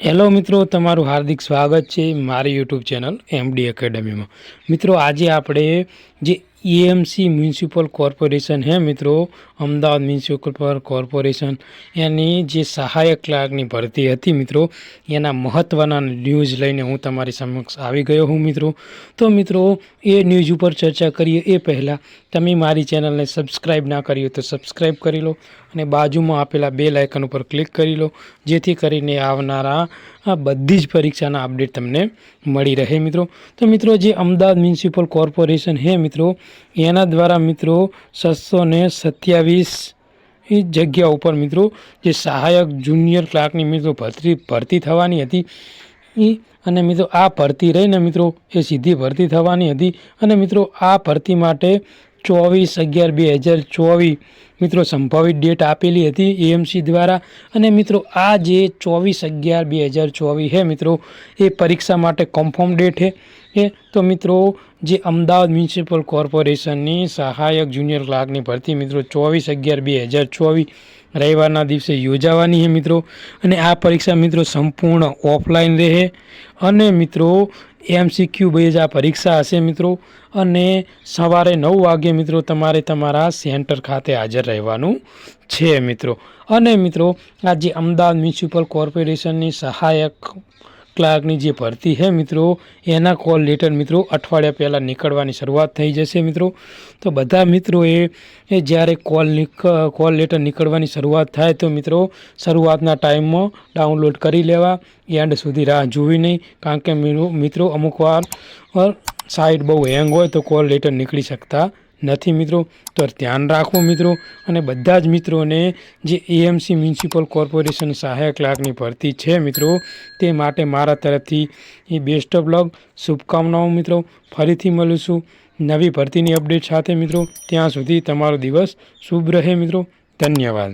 Hello મિત્રો, તમારું હાર્દિક સ્વાગત છે મારી યુટ્યુબ ચેનલ એમડી એકેડમીમાં મિત્રો, આજે આપણે જે એએમસી મ્યુનિસિપલ કોર્પોરેશન હે મિત્રો, અમદાવાદ મ્યુનિસિપલ કોર્પોરેશન એની જે સહાયક ક્લાર્કની ભરતી હતી મિત્રો, એના મહત્ત્વના ન્યૂઝ લઈને હું તમારી સમક્ષ આવી ગયો હું મિત્રો. તો મિત્રો, એ ન્યૂઝ ઉપર ચર્ચા કરીએ એ પહેલાં, તમે મારી ચેનલને સબસ્ક્રાઈબ ના કરી તો સબસ્ક્રાઈબ કરી લો અને બાજુમાં આપેલા બે લાઇકન ઉપર ક્લિક કરી લો, જેથી કરીને આવનારા આ બધી જ પરીક્ષાના અપડેટ તમને મળી રહે મિત્રો. તો મિત્રો, જે અમદાવાદ મ્યુનિસિપલ કોર્પોરેશન હે મિત્રો, એના દ્વારા મિત્રો છસો ને સત્યાવીસ એ જગ્યા ઉપર મિત્રો, જે સહાયક જુનિયર ક્લાર્કની મિત્રો ભરતી ભરતી થવાની હતી. એ અને મિત્રો આ ભરતી રહીને મિત્રો એ સીધી ભરતી થવાની હતી. અને મિત્રો આ ભરતી માટે ચોવીસ અગિયાર બે હજાર ચોવીસ. મિત્રો, સંભવિત ડેટ આપેલી હતી એએમસી દ્વારા અને મિત્રો, આ જે ચોવીસ અગિયાર બે હજાર ચોવીસ હે મિત્રો, એ પરીક્ષા માટે કન્ફર્મ ડેટ છે એ તો મિત્રો, જે અમદાવાદ મ્યુનિસિપલ કોર્પોરેશનની સહાયક જુનિયર ક્લાર્કની ભરતી મિત્રો, ચોવીસ અગિયાર બે હજાર ચોવીસ રવિવારના દિવસે યોજાવાની છે મિત્રો. અને આ પરીક્ષા મિત્રો સંપૂર્ણ ઓફલાઈન રહે. અને મિત્રો એમસીક્યુ બેઝ આ પરીક્ષા હશે મિત્રો. અને સવારે નવ વાગે મિત્રો તમારે તમારા સેન્ટર ખાતે હાજર રહેવાનું છે મિત્રો. અને મિત્રો આ જે અમદાવાદ મ્યુનિસિપલ કોર્પોરેશનની સહાયક ક્લાર્કની જે ભરતી છે મિત્રો, એના કોલ લેટર મિત્રો અઠવાડિયા પહેલાં નીકળવાની શરૂઆત થઈ જશે મિત્રો. તો બધા મિત્રોએ, એ જ્યારે કોલ કોલ લેટર નીકળવાની શરૂઆત થાય તો મિત્રો શરૂઆતના ટાઈમમાં ડાઉનલોડ કરી લેવા. એન્ડ સુધી રાહ જોવી નહીં, કારણ કે મિત્રો મિત્રો અમુક વાર સાઇટ બહુ હેંગ હોય તો કોલ લેટર નીકળી શકતા નથી મિત્રો. તો ધ્યાન રાખવો મિત્રો. અને બધા જ મિત્રોને જે એએમસી મ્યુનિસિપલ કોર્પોરેશન સહાયક ક્લાર્કની ભરતી છે મિત્રો, તે માટે મારા તરફથી એ બેસ્ટ ઓફ લક શુભકામનાઓ મિત્રો. ફરીથી મળીશું નવી ભરતીની અપડેટ સાથે મિત્રો. ત્યાં સુધી તમારો દિવસ શુભ રહે મિત્રો. ધન્યવાદ.